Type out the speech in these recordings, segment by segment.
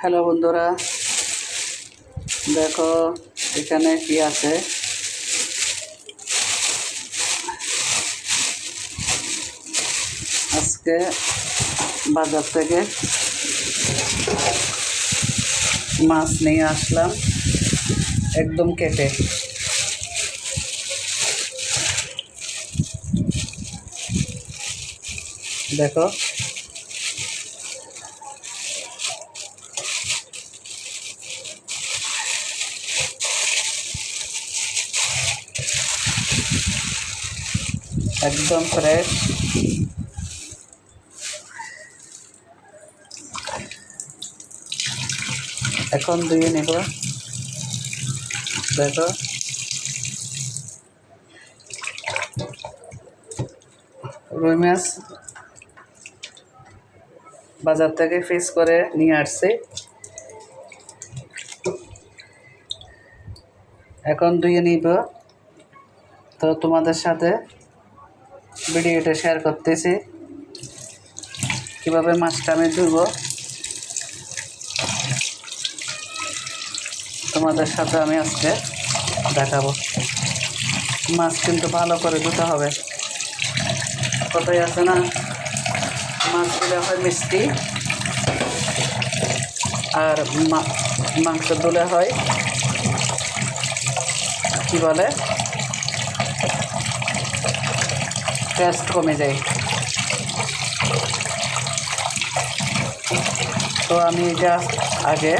Hello বন্ধুরা, দেখো এখানে কি আছে? আজকে বাজার থেকে মাছ নিয়ে আসলাম একদম কেটে। দেখো একদম ফ্রেশ এখন ধুয়ে নেব। দেখো। রুই মাছ বাজার থেকে ফিস করে নিয়ে আসছি। এখন ধুয়ে নিব। তো তোমাদের সাথে ভিডিওটা শেয়ার করতেছি। কীভাবে মাছটা আমি ধুব? তোমাদের সাথে আমি আজকে দেখাবো। মাছ কিন্তু ভালো করে ধুতে হবে। কথাই আছে না? মাছগুলো হয় মিষ্টি, আর মাংস ধুলে হয়, কি বলে? টেস্ট কমে যায়। তো আমি এটা আগে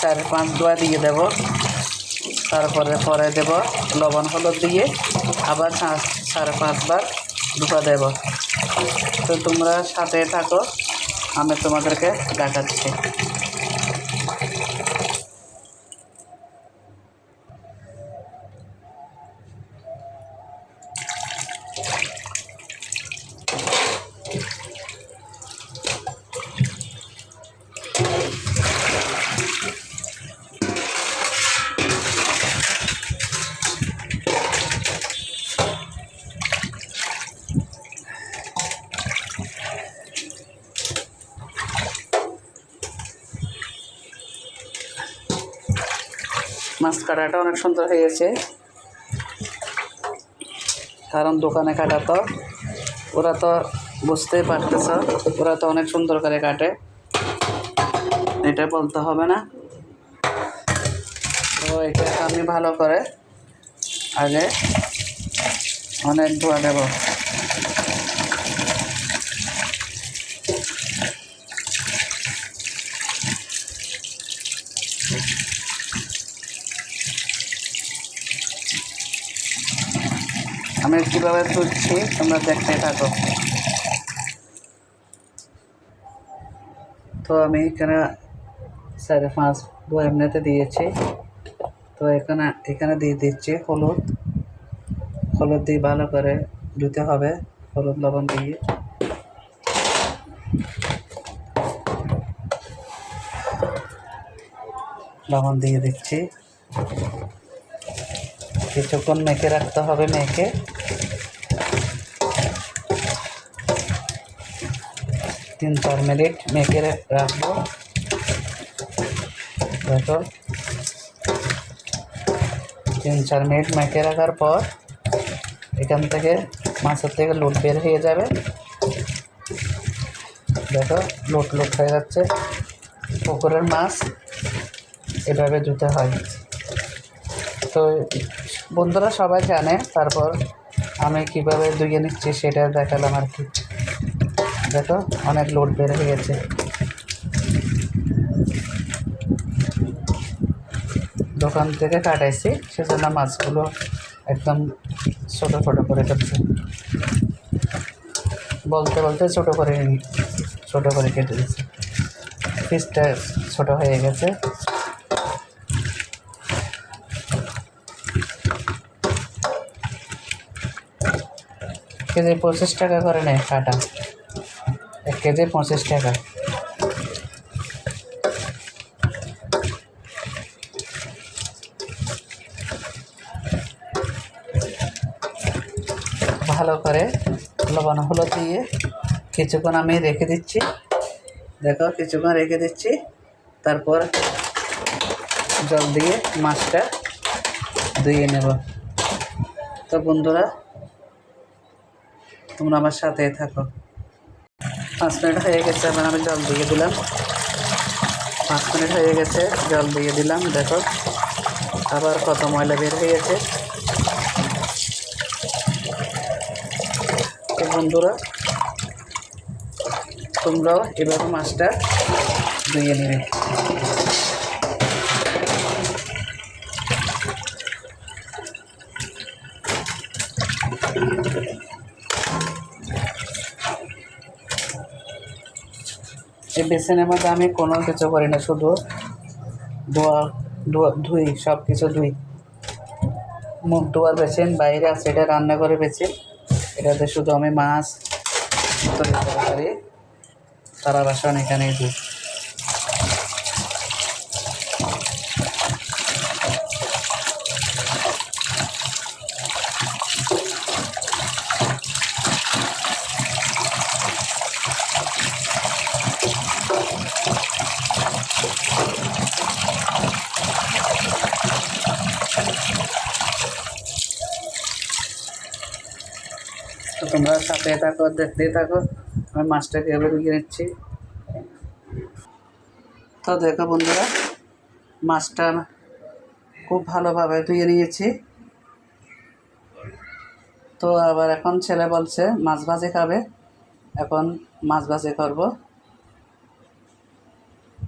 চার পাঁচ দোয়া দিয়ে দেব। তারপরে পরে দেব লবণ হলুদ দিয়ে আবার সাড়ে পাঁচবার ধোয়া দেব। তো তোমরা সাথে থাকো, আমি তোমাদেরকে দেখাচ্ছি। মাছ কাটাটা অনেক সুন্দর হয়েছে। কারণ দোকানে কাটা তো, ওরা তো বুঝতেই পারতেছ, ওরা তো অনেক সুন্দর করে কাটে। এটা বলতে হবে না। তো এটা আমি ভালো করে আগে অনেক ধোয়া দেব। আমি কীভাবে তুলছি, তোমরা দেখতে থাকো। তো আমি এখানে সাড়ে পাঁচ এমনিতে দিয়েছি। তো এখানে এখানে দিয়ে দিচ্ছি হলুদ। হলুদ দিয়ে ভালো করে ধুতে হবে, হলুদ, লবণ দিয়ে। লবণ দিয়ে দিচ্ছি। কিছুক্ষণ মেখে রাখতে হবে, মেখে। তিন চার মিনিট মেখে রাখব। দেখো। তিন চার মিনিট মেখে রাখার পর এখান থেকে মাছের থেকে লুট বের হয়ে যাবে। দেখো, লুট লুট হয়ে যাচ্ছে। পুকুরের মাছ এভাবে ধুতে হয়। তো বন্ধুরা সবাই জানে, তারপর আমি কীভাবে ধুয়ে নিচ্ছি সেটা দেখালাম আর কি। দেখো, অনেক লোড বের হয়ে গেছে। দোকান থেকে কাটাইছি, সেজন্য মাছগুলো একদম ছোটো ছোটো করে কাটছে। বলতে বলতে ছোটো করে ছোটো করে কেটে দিচ্ছে পিসটা ছোটো হয়ে গেছে। কেজি পঁচিশ টাকা করে নেয় কাটা। এক কেজি পঁচিশ টাকা। ভালো করে লবণ হলুদ দিয়ে কিছুক্ষণ আমি রেখে দিচ্ছি। দেখো, কিছুক্ষণ রেখে দিচ্ছি। তারপর জল দিয়ে মাছটা ধুয়ে নেব। তো বন্ধুরা, তোমরা আমার সাথে থাকো। পাঁচ মিনিট হয়ে গেছে, এবার আমি জল দিয়ে দিলাম। পাঁচ মিনিট হয়ে গেছে, জল দিয়ে দিলাম, দেখো। আবার কত ময়লা বের হয়ে গেছে বন্ধুরা, তোমরাও এভাবে মাছটা ধুয়ে নেবে। এই বেসিনের আমি কোনো কিছু করি না, শুধু ধোয়া ধোয়া ধুই সব কিছু ধুই। মুখ ধোয়ার বেছেন বাইরে আছে, এটা রান্না করে বেছে। এটাতে শুধু আমি মাছ তৈরি তরকারি, তারা বাসন এখানেই ধুই। তো তোমরা সাথে থাকো, দেখতে থাকো। আমি মাছটাকে এভাবে ধুয়ে নিচ্ছি। তো দেখো বন্ধুরা, মাছটা খুব ভালোভাবে ধুয়ে নিয়েছি। তো আবার এখন ছেলে বলছে, মাছ ভাজি খাবে। এখন মাছ ভাজি করব।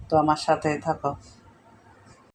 তো আমার সাথেই থাকো।